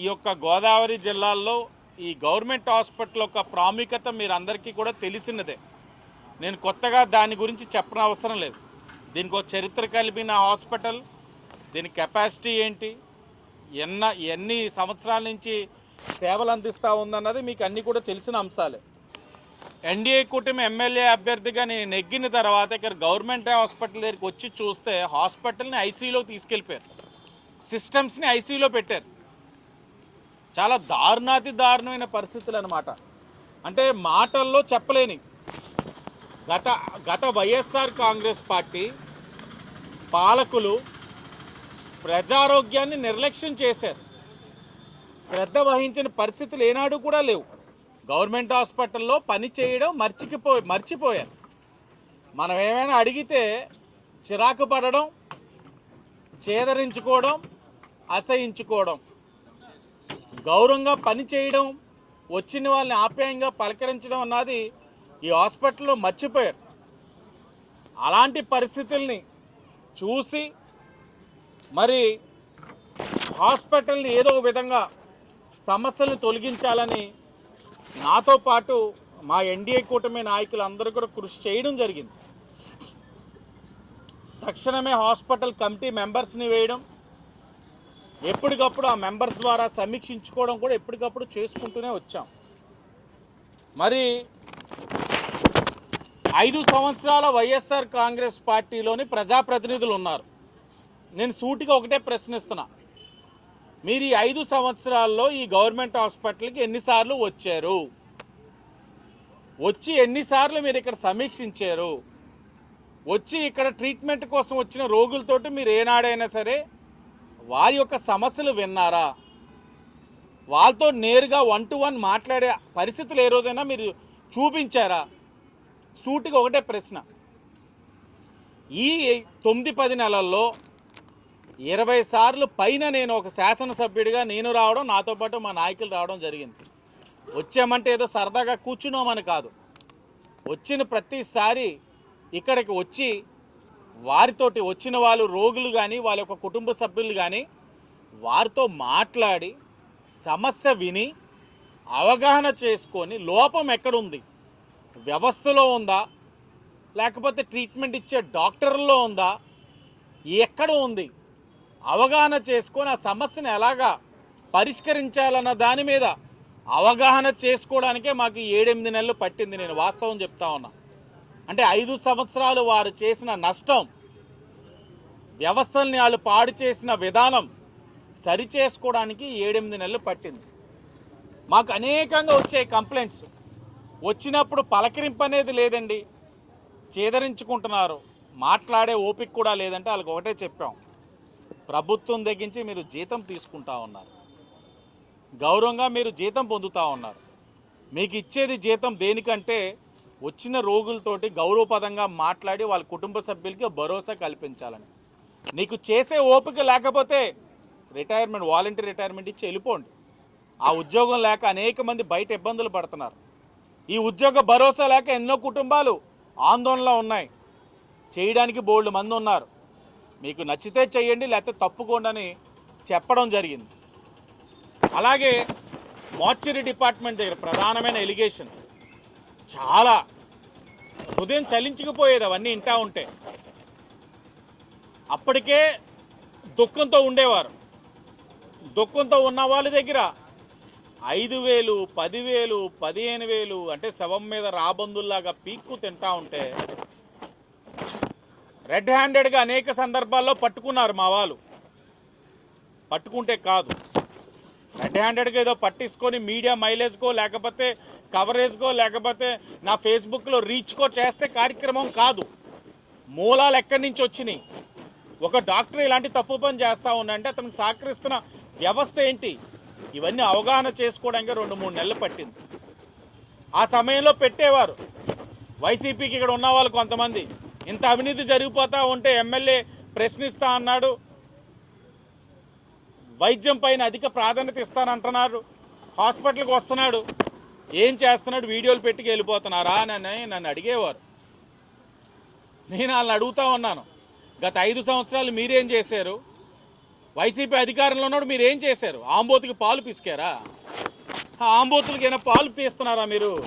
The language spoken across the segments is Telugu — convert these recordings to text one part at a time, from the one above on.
ఈ యొక్క గోదావరి జిల్లాల్లో ఈ గవర్నమెంట్ హాస్పిటల్ యొక్క ప్రాముఖ్యత మీరందరికీ కూడా తెలిసినదే. నేను కొత్తగా దాని గురించి చెప్పన అవసరం లేదు. దీనికి ఒక చరిత్ర కలిపిన హాస్పిటల్ దీని కెపాసిటీ ఏంటి ఎన్న ఎన్ని సంవత్సరాల నుంచి సేవలు అందిస్తూ ఉందన్నది మీకు అన్నీ కూడా తెలిసిన అంశాలే. ఎన్డీఏ కూటమి ఎమ్మెల్యే అభ్యర్థిగా నేను నెగ్గిన తర్వాత ఇక్కడ గవర్నమెంట్ హాస్పిటల్ దగ్గరికి వచ్చి చూస్తే హాస్పిటల్ని ఐసీయూలోకి తీసుకెళ్ళిపోయారు. సిస్టమ్స్ని ఐసీయూలో పెట్టారు. చాలా దారుణాతి దారుణమైన పరిస్థితులు అనమాట అంటే మాటల్లో చెప్పలేని. గత గత వైఎస్ఆర్ కాంగ్రెస్ పార్టీ పాలకులు ప్రజారోగ్యాన్ని నిర్లక్ష్యం చేశారు. శ్రద్ధ వహించిన పరిస్థితులు ఏనాడు కూడా లేవు. గవర్నమెంట్ హాస్పిటల్లో పని చేయడం మర్చికిపో మర్చిపోయారు. మనం ఏమైనా అడిగితే చిరాకు పడడం చేదరించుకోవడం అసహించుకోవడం గౌరవంగా పని చేయడం వచ్చిన వాళ్ళని ఆప్యాయంగా పలకరించడం అన్నది ఈ హాస్పిటల్లో మర్చిపోయారు. అలాంటి పరిస్థితుల్ని చూసి మరి హాస్పిటల్ని ఏదో ఒక విధంగా సమస్యలను తొలగించాలని నాతో పాటు మా ఎన్డీఏ కూటమి నాయకులు అందరూ కూడా కృషి చేయడం జరిగింది. తక్షణమే హాస్పిటల్ కమిటీ మెంబర్స్ని వేయడం ఎప్పటికప్పుడు ఆ మెంబర్స్ ద్వారా సమీక్షించుకోవడం కూడా ఎప్పటికప్పుడు చేసుకుంటూనే వచ్చాం. మరి ఐదు సంవత్సరాల వైఎస్ఆర్ కాంగ్రెస్ పార్టీలోని ప్రజాప్రతినిధులు ఉన్నారు నేను సూటిగా ఒకటే ప్రశ్నిస్తున్నా. మీరు ఈ ఐదు సంవత్సరాల్లో ఈ గవర్నమెంట్ హాస్పిటల్కి ఎన్నిసార్లు వచ్చారు? వచ్చి ఎన్నిసార్లు మీరు ఇక్కడ సమీక్షించారు? వచ్చి ఇక్కడ ట్రీట్మెంట్ కోసం వచ్చిన రోగులతోటి మీరు ఏనాడైనా సరే వారి యొక్క సమస్యలు విన్నారా? వాళ్ళతో నేరుగా వన్ టు వన్ మాట్లాడే పరిస్థితులు ఏ రోజైనా మీరు చూపించారా? సూటిగా ఒకటే ప్రశ్న. ఈ తొమ్మిది పది నెలల్లో ఇరవై సార్లు పైన నేను ఒక శాసనసభ్యుడిగా నేను రావడం నాతో పాటు మా నాయకులు రావడం జరిగింది. వచ్చామంటే ఏదో సరదాగా కూర్చున్నామని కాదు. వచ్చిన ప్రతిసారి ఇక్కడికి వచ్చి వారితోటి వచ్చిన వాళ్ళు రోగులు కానీ వాళ్ళ యొక్క కుటుంబ సభ్యులు కానీ వారితో మాట్లాడి సమస్య విని అవగాహన చేసుకొని లోపం ఎక్కడుంది? వ్యవస్థలో ఉందా? లేకపోతే ట్రీట్మెంట్ ఇచ్చే డాక్టర్లో ఉందా? ఎక్కడ ఉంది? అవగాహన చేసుకొని ఆ సమస్యను ఎలాగా పరిష్కరించాలన్న దాని మీద అవగాహన చేసుకోవడానికే మాకు ఏడెనిమిది నెలలు పట్టింది. నేను వాస్తవం చెప్తా ఉన్నా. అంటే ఐదు సంవత్సరాలు వారు చేసిన నష్టం వ్యవస్థల్ని వాళ్ళు పాడు చేసిన విధానం సరి చేసుకోవడానికి ఏడెనిమిది నెలలు పట్టింది. మాకు అనేకంగా వచ్చే కంప్లైంట్స్. వచ్చినప్పుడు పలకరింపు అనేది లేదండి. చేదరించుకుంటున్నారు. మాట్లాడే ఓపిక కూడా లేదంటే వాళ్ళకి ఒకటే చెప్పాం. ప్రభుత్వం దగ్గరించి మీరు జీతం తీసుకుంటా ఉన్నారు. గౌరవంగా మీరు జీతం పొందుతూ ఉన్నారు. మీకు ఇచ్చేది జీతం దేనికంటే వచ్చిన రోగులతోటి గౌరవపదంగా మాట్లాడి వాళ్ళ కుటుంబ సభ్యులకి భరోసా కల్పించాలని. నీకు చేసే ఓపిక లేకపోతే రిటైర్మెంట్ వాలంటీర్ రిటైర్మెంట్ ఇచ్చి వెళ్ళిపోండి. ఆ ఉద్యోగం లేక అనేక మంది బయట ఇబ్బందులు పడుతున్నారు. ఈ ఉద్యోగ భరోసా లేక ఎన్నో కుటుంబాలు ఆందోళనలో ఉన్నాయి. చేయడానికి బోల్డ్ మంది ఉన్నారు. మీకు నచ్చితే చేయండి లేకపోతే తప్పుకోండి చెప్పడం జరిగింది. అలాగే మార్చరీ డిపార్ట్మెంట్ దగ్గర ప్రధానమైన ఎలిగేషన్ చాలా. హృదయం చలించుకుపోయేది అవన్నీ వింటా ఉంటే. అప్పటికే దుఃఖంతో ఉండేవారు. దుఃఖంతో ఉన్న వాళ్ళ దగ్గర ఐదు వేలు పదివేలు పదిహేను వేలు అంటే శవం మీద రాబందుల్లాగా పీక్కు తింటా ఉంటే రెడ్ హ్యాండెడ్గా అనేక సందర్భాల్లో పట్టుకున్నారు మా వాళ్ళు. పట్టుకుంటే కాదు. రెడ్ హ్యాండెడ్గా ఏదో పట్టించుకొని మీడియా మైలేజ్కో లేకపోతే కవరేజ్కో లేకపోతే నా ఫేస్బుక్లో రీచ్కో చేస్తే కార్యక్రమం కాదు. మూలాలు ఎక్కడి నుంచి వచ్చినాయి? ఒక డాక్టర్ ఇలాంటి తప్పు పని చేస్తూ ఉందంటే అతనికి సహకరిస్తున్న వ్యవస్థ ఏంటి? ఇవన్నీ అవగాహన చేసుకోవడానికి రెండు మూడు నెలలు పట్టింది. ఆ సమయంలో పెట్టేవారు. వైసీపీకి ఇక్కడ ఉన్న వాళ్ళు కొంతమంది. ఇంత అవినీతి జరిగిపోతూ ఉంటే ఎమ్మెల్యే ప్రశ్నిస్తా అన్నాడు. వైద్యం పైన అధిక ప్రాధాన్యత ఇస్తానంటున్నారు. హాస్పిటల్కి వస్తున్నాడు. ఏం చేస్తున్నాడు? వీడియోలు పెట్టుకు వెళ్ళిపోతున్నారా? అని నన్ను అడిగేవారు. నేను వాళ్ళని అడుగుతా ఉన్నాను. గత ఐదు సంవత్సరాలు మీరేం చేశారు? వైసీపీ అధికారంలో ఉన్నాడు మీరు ఏం చేశారు? ఆంబోతుకి పాలు పిసికారా? ఆ ఆంబోతులకి ఏమైనా పాలు తీస్తున్నారా మీరు?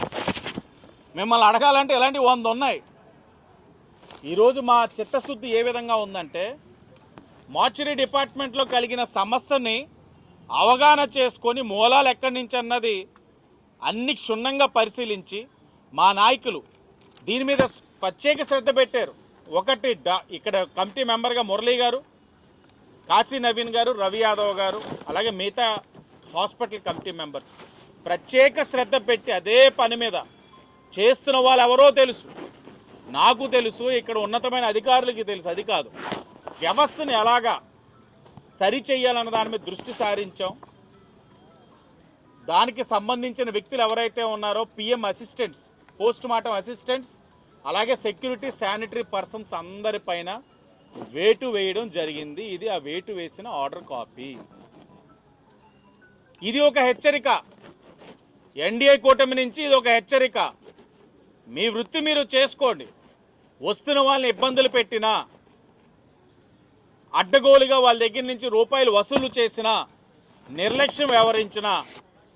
మిమ్మల్ని అడగాలంటే ఎలాంటి వంద ఉన్నాయి? ఈరోజు మా చిత్తశుద్ధి ఏ విధంగా ఉందంటే మార్చురీ డిపార్ట్మెంట్లో కలిగిన సమస్యని అవగాహన చేసుకొని మూలాలు ఎక్కడి నుంచి అన్నది అన్ని క్షుణ్ణంగా పరిశీలించి మా నాయకులు దీని మీద ప్రత్యేక శ్రద్ధ పెట్టారు. ఒకటి ఇక్కడ కమిటీ మెంబర్గా మురళీ గారు కాశీ నవీన్ గారు రవి యాదవ్ గారు అలాగే మిగతా హాస్పిటల్ కమిటీ మెంబర్స్. ప్రత్యేక శ్రద్ధ పెట్టి అదే పని మీద చేస్తున్న వాళ్ళు ఎవరో తెలుసు. నాకు తెలుసు ఇక్కడ ఉన్నతమైన అధికారులకి తెలుసు అది కాదు. వ్యవస్థని ఎలాగా సరి చేయాలన్న దాని మీద దృష్టి సారించాం. దానికి సంబంధించిన వ్యక్తులు ఎవరైతే ఉన్నారో PM assistants post mortem assistants అలాగే సెక్యూరిటీ శానిటరీ పర్సన్స్ అందరిపైన వేటు వేయడం జరిగింది. ఇది ఆ వేటు వేసిన ఆర్డర్ కాపీ. ఇది ఒక హెచ్చరిక. ఎన్డీఏ కూటమి నుంచి ఇది ఒక హెచ్చరిక. మీ వృత్తి మీరు చేసుకోండి. వస్తున్న వాళ్ళని ఇబ్బందులు పెట్టినా అడ్డగోలుగా వాళ్ళ దగ్గర నుంచి రూపాయలు వసూలు చేసినా నిర్లక్ష్యం వ్యవహరించిన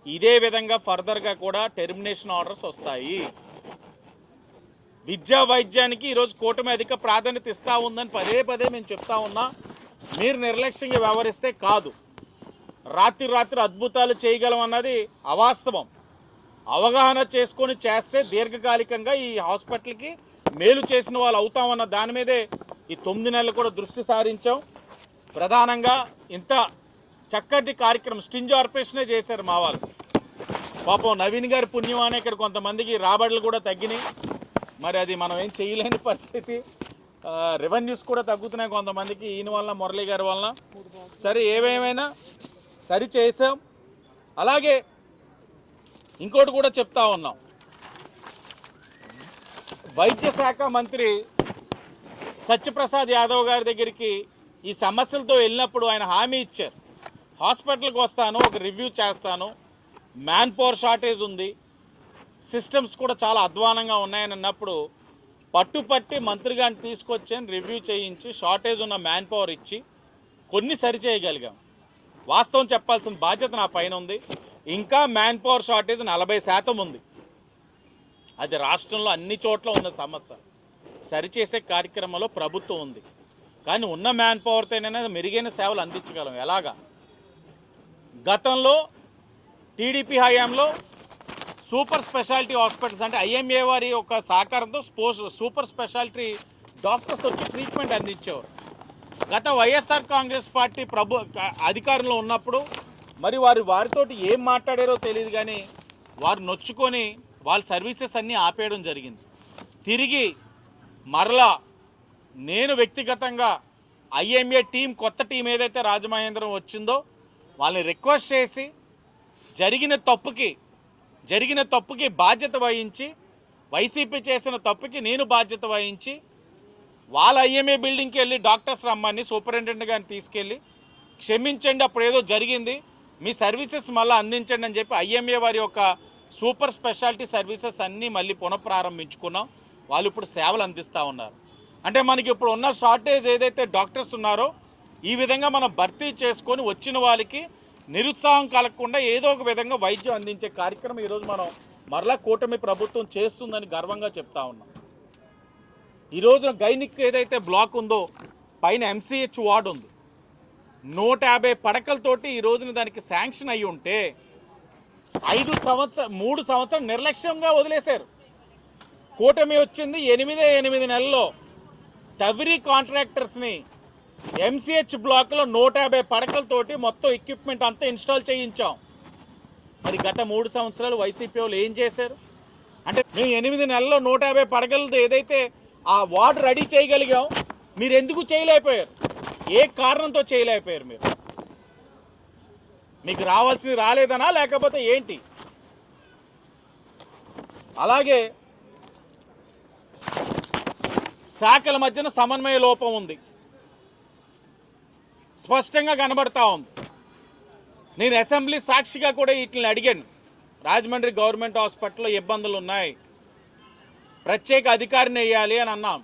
ఇదే విధంగా ఫర్దర్గా కూడా టెర్మినేషన్ ఆర్డర్స్ వస్తాయి. విద్యా వైద్యానికి ఈరోజు కూటమి అధిక ప్రాధాన్యత ఇస్తూ ఉందని పదే పదే మేము చెప్తా ఉన్నా మీరు నిర్లక్ష్యంగా వ్యవహరిస్తే కాదు. రాత్రి రాత్రి అద్భుతాలు చేయగలం అన్నది అవాస్తవం. అవగాహన చేసుకొని చేస్తే దీర్ఘకాలికంగా ఈ హాస్పిటల్కి మేలు చేసిన వాళ్ళు అవుతామన్న దాని మీదే ఈ తొమ్మిది నెలలు కూడా దృష్టి సారించాం. ప్రధానంగా ఇంత చక్కటి కార్యక్రమం స్టింజ్ ఆర్పరేషనే చేశారు మా వాళ్ళు. పాపం నవీన్ గారి పుణ్యం అనే ఇక్కడ కొంతమందికి రాబడులు కూడా తగ్గినాయి. మరి అది మనం ఏం చేయలేని పరిస్థితి. రెవెన్యూస్ కూడా తగ్గుతున్నాయి కొంతమందికి ఈయన వల్ల మురళీ గారి వలన. సరే ఏవేమైనా సరి చేసాం అలాగే ఇంకోటి కూడా చెప్తా ఉన్నాం. వైద్య శాఖ మంత్రి సత్యప్రసాద్ యాదవ్ గారి దగ్గరికి ఈ సమస్యలతో వెళ్ళినప్పుడు ఆయన హామీ ఇచ్చారు. హాస్పిటల్కి వస్తాను ఒక రివ్యూ చేస్తాను. మ్యాన్ పవర్ షార్టేజ్ ఉంది. సిస్టమ్స్ కూడా చాలా అధ్వానంగా ఉన్నాయని అన్నప్పుడు పట్టుపట్టి మంత్రి గారిని తీసుకొచ్చాను రివ్యూ చేయించి షార్టేజ్ ఉన్న మ్యాన్ పవర్ ఇచ్చి కొన్ని సరిచేయగలిగాం వాస్తవం చెప్పాల్సిన బాధ్యత నా పైన ఉంది. ఇంకా మ్యాన్ పవర్ షార్టేజ్ నలభై శాతం ఉంది. అది రాష్ట్రంలో అన్ని చోట్ల ఉన్న సమస్య. సరిచేసే కార్యక్రమంలో ప్రభుత్వం ఉంది. కానీ ఉన్న మ్యాన్ పవర్తోనైనా మెరుగైన సేవలు అందించగలం. ఎలాగా? గతంలో టీడీపీ హయాంలో సూపర్ స్పెషాలిటీ హాస్పిటల్స్ అంటే ఐఎంఏ వారి యొక్క సహకారంతో స్పోర్ట్స్ సూపర్ స్పెషాలిటీ డాక్టర్స్ వచ్చి ట్రీట్మెంట్ అందించేవారు. గత వైఎస్ఆర్ కాంగ్రెస్ పార్టీ ప్రభు అధికారంలో ఉన్నప్పుడు మరి వారు వారితోటి ఏం మాట్లాడారో తెలియదు కానీ వారు నొచ్చుకొని వాళ్ళ సర్వీసెస్ అన్నీ ఆపేయడం జరిగింది. తిరిగి మరలా నేను వ్యక్తిగతంగా ఐఎంఏ టీం కొత్త టీం ఏదైతే రాజమహేంద్రం వచ్చిందో వాళ్ళని రిక్వెస్ట్ చేసి జరిగిన తప్పుకి జరిగిన తప్పుకి బాధ్యత వహించి వైసీపీ చేసిన తప్పుకి నేను బాధ్యత వహించి వాళ్ళ ఐఎంఏ బిల్డింగ్కి వెళ్ళి డాక్టర్స్ రమ్మని సూపరింటెండెంట్ గారిని తీసుకెళ్ళి క్షమించండి అప్పుడు ఏదో జరిగింది. మీ సర్వీసెస్ మళ్ళీ అందించండి అని చెప్పి ఐఎంఏ వారి యొక్క సూపర్ స్పెషాలిటీ సర్వీసెస్ అన్నీ మళ్ళీ పునఃప్రారంభించుకున్నాం. వాళ్ళు ఇప్పుడు సేవలు అందిస్తూ ఉన్నారు. అంటే మనకి ఇప్పుడు ఉన్న షార్టేజ్ ఏదైతే డాక్టర్స్ ఉన్నారో ఈ విధంగా మనం భర్తీ చేసుకొని వచ్చిన వాళ్ళకి నిరుత్సాహం కలగకుండా ఏదో ఒక విధంగా వైద్యం అందించే కార్యక్రమం ఈరోజు మనం మరలా కూటమి ప్రభుత్వం చేస్తుందని గర్వంగా చెప్తా ఉన్నాం. ఈ రోజున గైనిక్ ఏదైతే బ్లాక్ ఉందో పైన ఎంసీహెచ్ వార్డ్ ఉంది. నూట యాభై పడకలతోటి ఈ రోజున దానికి శాంక్షన్ అయ్యి ఉంటే ఐదు సంవత్సర మూడు సంవత్సరం నిర్లక్ష్యంగా వదిలేశారు. కూటమి వచ్చింది ఎనిమిదే ఎనిమిది నెలల్లో తవిరి కాంట్రాక్టర్స్ని ఎంసీహెచ్ బ్లాక్లో నూట యాభై పడకలతోటి మొత్తం ఎక్విప్మెంట్ అంతా ఇన్స్టాల్ చేయించాం. మరి గత మూడు సంవత్సరాలు వైసీపీ వాళ్ళు ఏం చేశారు? అంటే మేము ఎనిమిది నెలల్లో నూట యాభై పడగలతో ఏదైతే ఆ వార్డు రెడీ చేయగలిగాం మీరు ఎందుకు చేయలేకపోయారు? ఏ కారణంతో చేయలేకపోయారు మీరు? మీకు రావాల్సింది రాలేదనా? లేకపోతే ఏంటి? అలాగే శాఖల మధ్యన సమన్వయ లోపం ఉంది. స్పష్టంగా కనబడతా ఉంది. నేను అసెంబ్లీ సాక్షిగా కూడా వీటిని అడిగాను. రాజమండ్రి గవర్నమెంట్ హాస్పిటల్లో ఇబ్బందులు ఉన్నాయి. ప్రత్యేక అధికారిని వేయాలి అని అన్నాం.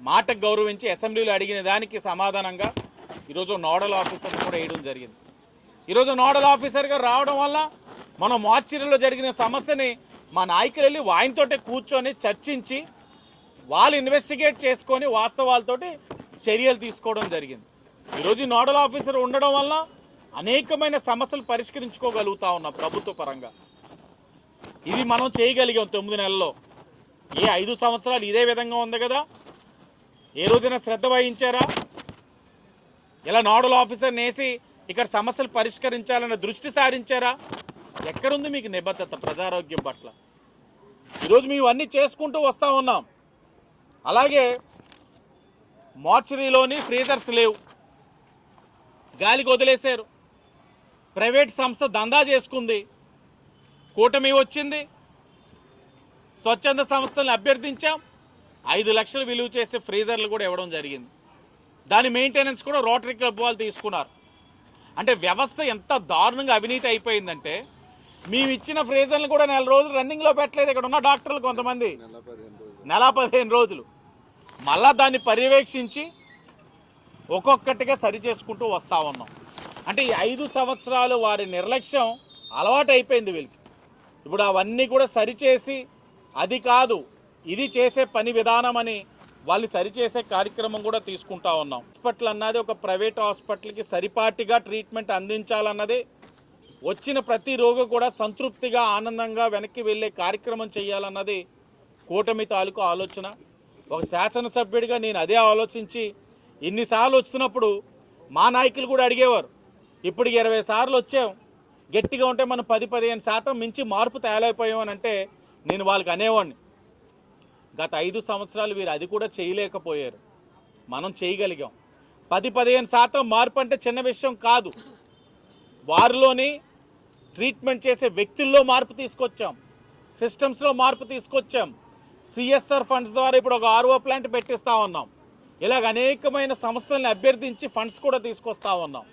మాటకు గౌరవించి అసెంబ్లీలో అడిగిన దానికి సమాధానంగా ఈరోజు నోడల్ ఆఫీసర్ కూడా వేయడం జరిగింది. ఈరోజు నోడల్ ఆఫీసర్గా రావడం వల్ల మన మార్చిరిలో జరిగిన సమస్యని మా నాయకులు వెళ్ళి ఆయనతోటే కూర్చొని చర్చించి వాళ్ళు ఇన్వెస్టిగేట్ చేసుకొని వాస్తవాలతోటి చర్యలు తీసుకోవడం జరిగింది. ఈరోజు నోడల్ ఆఫీసర్ ఉండడం వల్ల అనేకమైన సమస్యలు పరిష్కరించుకోగలుగుతా ఉన్నాం ప్రభుత్వ పరంగా. ఇది మనం చేయగలిగాం తొమ్మిది నెలల్లో. ఏ ఐదు సంవత్సరాలు ఇదే విధంగా ఉంది కదా? ఏ రోజైనా శ్రద్ధ వహించారా? ఇలా నోడల్ ఆఫీసర్ నేసి ఇక్కడ సమస్యలు పరిష్కరించాలన్న దృష్టి సారించారా? ఎక్కడుంది మీకు నిబద్ధత ప్రజారోగ్యం పట్ల? ఈరోజు మేము అన్నీ చేసుకుంటూ వస్తూ ఉన్నాం. అలాగే మార్చరీలోని ఫ్రీజర్స్ లేవు. గాలికి వదిలేశారు. ప్రైవేట్ సంస్థ దందా చేసుకుంది. కూటమి వచ్చింది. స్వచ్ఛంద సంస్థలను అభ్యర్థించాం. ఐదు లక్షలు విలువ చేసే ఫ్రీజర్లు కూడా ఇవ్వడం జరిగింది. దాని మెయింటెనెన్స్ కూడా రోటరీ క్లబ్ వాళ్ళు తీసుకున్నారు. అంటే వ్యవస్థ ఎంత దారుణంగా అవినీతి అయిపోయిందంటే మేము ఇచ్చిన ఫ్రీజర్లు కూడా నెల రోజులు రన్నింగ్లో పెట్టలేదు. ఇక్కడ ఉన్న డాక్టర్లు కొంతమంది. నెల పదిహేను రోజులు. మళ్ళా దాన్ని పర్యవేక్షించి ఒక్కొక్కటిగా సరి చేసుకుంటూ వస్తూ ఉన్నాం. అంటే ఈ ఐదు సంవత్సరాలు వారి నిర్లక్ష్యం అలవాటు అయిపోయింది వీళ్ళకి. ఇప్పుడు అవన్నీ కూడా సరిచేసి అది కాదు ఇది చేసే పని విధానం అని వాళ్ళు సరిచేసే కార్యక్రమం కూడా తీసుకుంటా ఉన్నాం. హాస్పిటల్ అన్నది ఒక ప్రైవేట్ హాస్పిటల్కి సరిపాటిగా ట్రీట్మెంట్ అందించాలన్నది వచ్చిన ప్రతి రోగి కూడా సంతృప్తిగా ఆనందంగా వెనక్కి వెళ్ళే కార్యక్రమం చేయాలన్నది కూటమి తాలూకు ఆలోచన. ఒక శాసనసభ్యుడిగా నేను అదే ఆలోచించి ఇన్నిసార్లు వచ్చినప్పుడు మా నాయకులు కూడా అడిగేవారు. ఇప్పుడు ఇరవై సార్లు వచ్చాం. గట్టిగా ఉంటే మనం పది పదిహేను శాతం మించి మార్పు తయారైపోయామని అంటే నేను వాళ్ళకి అనేవాడిని. గత ఐదు సంవత్సరాలు వీరు అది కూడా చేయలేకపోయారు. మనం చేయగలిగాం. పది పదిహేను శాతం మార్పు అంటే చిన్న విషయం కాదు. వారిలోని ట్రీట్మెంట్ చేసే వ్యక్తుల్లో మార్పు తీసుకొచ్చాం. సిస్టమ్స్లో మార్పు తీసుకొచ్చాం. సిఎస్ఆర్ ఫండ్స్ ద్వారా ఇప్పుడు ఒక ఆర్ఓ ప్లాంట్ పెట్టిస్తూ ఉన్నాం. ఇలాగ అనేకమైన సంస్థలను అభ్యర్థించి ఫండ్స్ కూడా తీసుకొస్తా ఉన్నాం.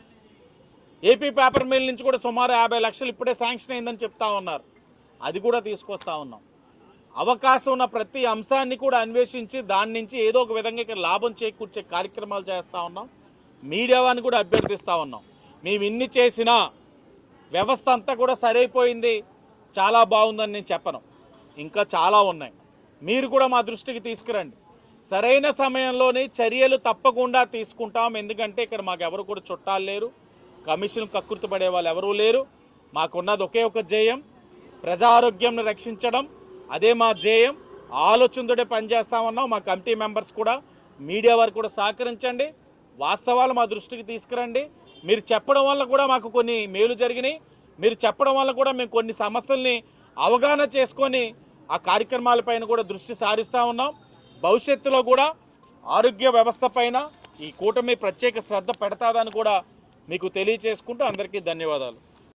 ఏపీ పేపర్ మిల్ నుంచి కూడా సుమారు యాభై లక్షలు ఇప్పుడే శాంక్షన్ అయిందని చెప్తా ఉన్నారు. అది కూడా తీసుకొస్తా ఉన్నాం. అవకాశం ఉన్న ప్రతి అంశాన్ని కూడా అన్వేషించి దాని నుంచి ఏదో ఒక విధంగా ఇక్కడ లాభం చేకూర్చే కార్యక్రమాలు చేస్తూ ఉన్నాం. మీడియా వారిని కూడా అభ్యర్థిస్తూ ఉన్నాం. మేము ఇన్ని చేసినా వ్యవస్థ అంతా కూడా సరైపోయింది. చాలా బాగుందని నేను చెప్పను. ఇంకా చాలా ఉన్నాయి. మీరు కూడా మా దృష్టికి తీసుకురండి. సరైన సమయంలోనే చర్యలు తప్పకుండా తీసుకుంటాం. ఎందుకంటే ఇక్కడ మాకు ఎవరు కూడా చుట్టాలు లేరు. కమిషన్ కక్కుర్తి పడే వాళ్ళు ఎవరూ లేరు. మాకున్నది ఒకే ఒక ధ్యేయం ప్రజారోగ్యంను రక్షించడం. అదే మా ధ్యేయం ఆలోచనతోటే పనిచేస్తామన్నాం మా కమిటీ మెంబర్స్ కూడా మీడియా వారు కూడా సహకరించండి. వాస్తవాలు మా దృష్టికి తీసుకురండి. మీరు చెప్పడం వల్ల కూడా మాకు కొన్ని మేలు జరిగినాయి. మీరు చెప్పడం వల్ల కూడా మేము కొన్ని సమస్యల్ని అవగాహన చేసుకొని ఆ కార్యక్రమాలపైన కూడా దృష్టి సారిస్తూ ఉన్నాం. భవిష్యత్తులో కూడా ఆరోగ్య వ్యవస్థ పైన ఈ కూటమి ప్రత్యేక శ్రద్ధ పెడతాదని కూడా మీకు తెలియచేసుకుంటూ అందరికీ ధన్యవాదాలు.